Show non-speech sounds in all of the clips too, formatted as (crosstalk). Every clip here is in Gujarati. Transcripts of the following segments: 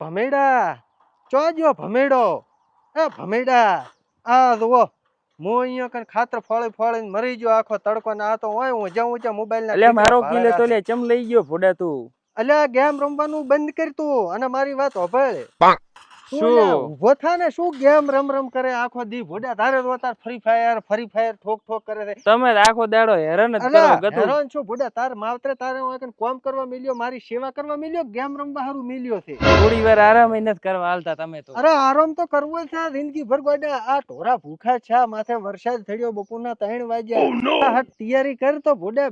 ભમેડા ચોજો ભમેડો? એ ભમેડા આ જુઓ હું અહીંયા કન ખાતર ફોળી ફોળીને મરી ગયો આખો તડકો ના તો હોય હું જાઉં ઊંચા મોબાઈલ ના એટલે મારો કિલે તો લે ચમ લઈ ગયો ભોડા તું? અલ્યા ગેમ રમવાનું બંધ કર તું અને મારી વાત હોભળ. શું? શું? અલ્યા ઊભો થા ને શું ગેમ રમ રમ કરે? આખો દી ભોડા તારે તો તાર ફ્રી ફાયર ફ્રી ફાયર ઠોક ઠોક કરે છે. તમે આખો દાડો હેરાન જ કરો ગતું હેરાન છું ભોડા તાર માવતરે તારે હું એકન કોમ કરવા મિલ્યો મારી સેવા કરવા મિલ્યો ગેમ રમવા હારું મિલ્યો છે? થોડી વાર આરામ ય કરવા હાલતા તમે તો. અરે આરામ તો કરવો છે જિંદગી ભર ગોડા આ ઢોરા ભૂખા છે માથે વરસાદ થયો બપોરના ત્રણ વાગ્યા. આ હાથ તૈયારી કર તો ભોડા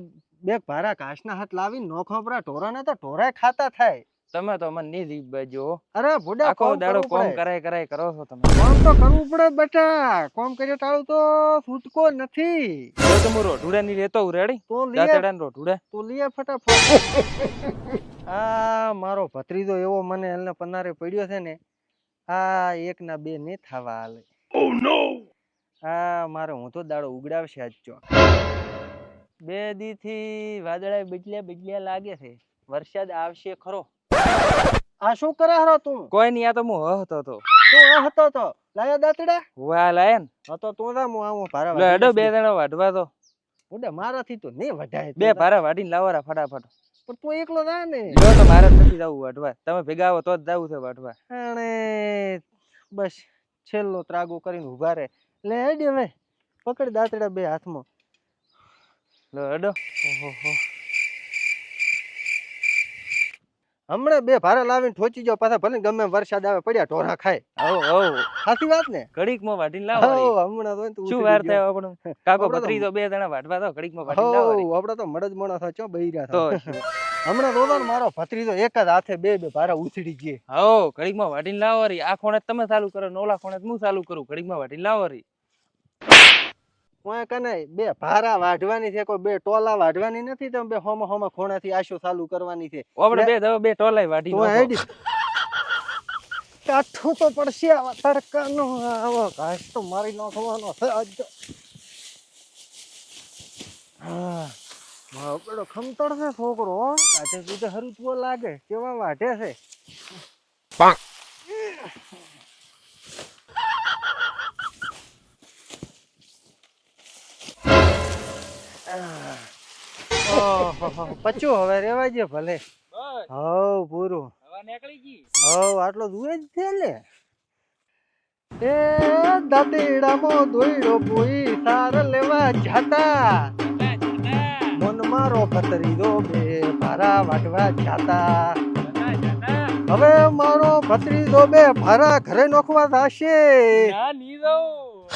બે ભારા ઘાસના હાથ લાવી નોખો પરા ઢોરાને તો ઢોરાય ખાતા થાય. તમે તો મને નહીં દીપ બાજુ અરે ભૂડા આખો દાડો કોમ કરાય કરાય કરો છો તમે. કોમ તો કરવું પડે બેટા. કોમ કર્યો ટાળું તો છૂટકો નથી. તો હું રોઢુડા ની લેતો હું રેડી તો દાંતડા ને રોઢુડા. તો લીએ ફટાફટ. (laughs) આ મારો ભત્રીજો એવો મને એલને પનારે પડ્યો છે ને આ એક ના બે ને થવા હાલે. આ મારે હું તો દાડો ઉગડાવશે આજ ચો બે દી થી વાદળા બિજલ્યા બિજલ્યા લાગે છે. વરસાદ આવશે ખરો. આ શું કરે હરો તું? કોઈ નહીં આ તો હું હહતો તો તું આ હતો તો? લાયા દાતડા? વા લાયા ને. હતો તું જા હું આવું ભારા લે હેડો બે જણા વાઢવા તો. ઉડે મારાથી તો નહીં વઢાય બે ભારા વાઢીને લાવરા ફટાફટ. પણ તું એકલો જા ને. જો તો મારે નથી જવું વાઢવા. તમે ભેગા આવો તો જ જવું છે વાઢવા. અને બસ છેલ્લો ત્રાગો કરીને ઊભા રે લે હેડી હવે. પકડ દાતડા બે હાથમાં. લો હેડો. ઓહોહો. હમણાં બે ભારે લાવીને ઠોચી જાવ પાછા ભલે ગમે વરસાદ આવે પડ્યા ઢોરા ખાય. આવો આવો. સાચી વાત ને? ઘડીકમાં વાઢીને હો, લાવો હમણાં તો શું વાર થાય આપણું? કાકો પતરી તો બે જણા વાઢવા તો ઘડીકમાં હો, વાઢીને લાવો તો મડજ મોણા ચો બૈરા તો હમણાં રોવા મારો ભત્રીજો એક જ હાથે બે બે ભારા ઉછળી ગયે. હો ઘડીકમાં વાઢીને લાવો રી આ ખૂણે તમે ચાલુ કરો નોલા ખૂણે હું ચાલુ કરું ઘડીકમાં વાઢીને લાવો રી ઓય કને બે ભારા વાઢવાની છે કોઈ બે ટોલા વાઢવાની નથી તો બે હોમા હોમા ખોણાથી આશો ચાલુ કરવાની છે આપણે બે દવા બે ટોલાય વાઢી તો. હેડી કાઠું તો પડશે આવા તડકાનો આવો ઘાસ તો મારી નાખવાનો છે આજ. હા ખમતળ છે છોકરો હો. કાચે પીધે હરુચવો લાગે કેવા વાઢે છે. ઓહોહો, હવે રેવા દે ભલે. હવ પૂરું. હવા નીકળી ગઈ. હવ આટલો જુએ જ છે લે. એ દાદેડામાં દોઈડો પોઈ સાર લેવા જાતા. મન મારો ભત્રીજો બે ભારા વાટવા જાતા. હવે મારો ભત્રીજો બે ભારા ઘરે નોખવા થશે ના નહીં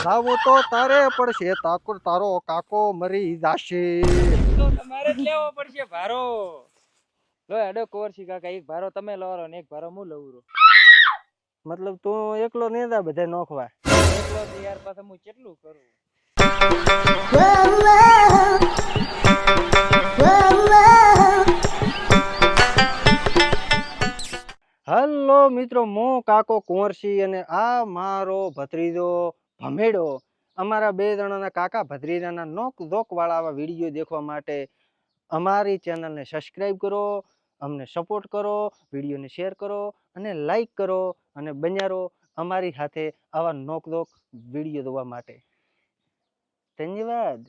જાઉં. તો તારે પડશે તાકો તારો કાકો મરી જાશે. તો તમારે જ લેવો પડશે ભારો. લો એડો કોરસી કાકા એક ભારો તમે લવારો ને એક ભારો હું લઉં રો. મતલબ તું એકલો ને દા બધા નોખવા. એકલો તો યાર પાસે હું કેટલું કરું? હલો મિત્રો હું કાકો કુંવરસિંહ અને આ મારો ભત્રીજો. ભમેડો. અમારા બે જણાના કાકા ભદ્રીરાના નોક ઝોક વાળા આવા વીડિયો દેખવા માટે અમારી ચેનલને સબસ્ક્રાઈબ કરો, અમને સપોર્ટ કરો, વિડીયોને શેર કરો અને લાઈક કરો અને બન્યારો અમારી સાથે આવા નોક ધોક વીડિયો જોવા માટે. ધન્યવાદ.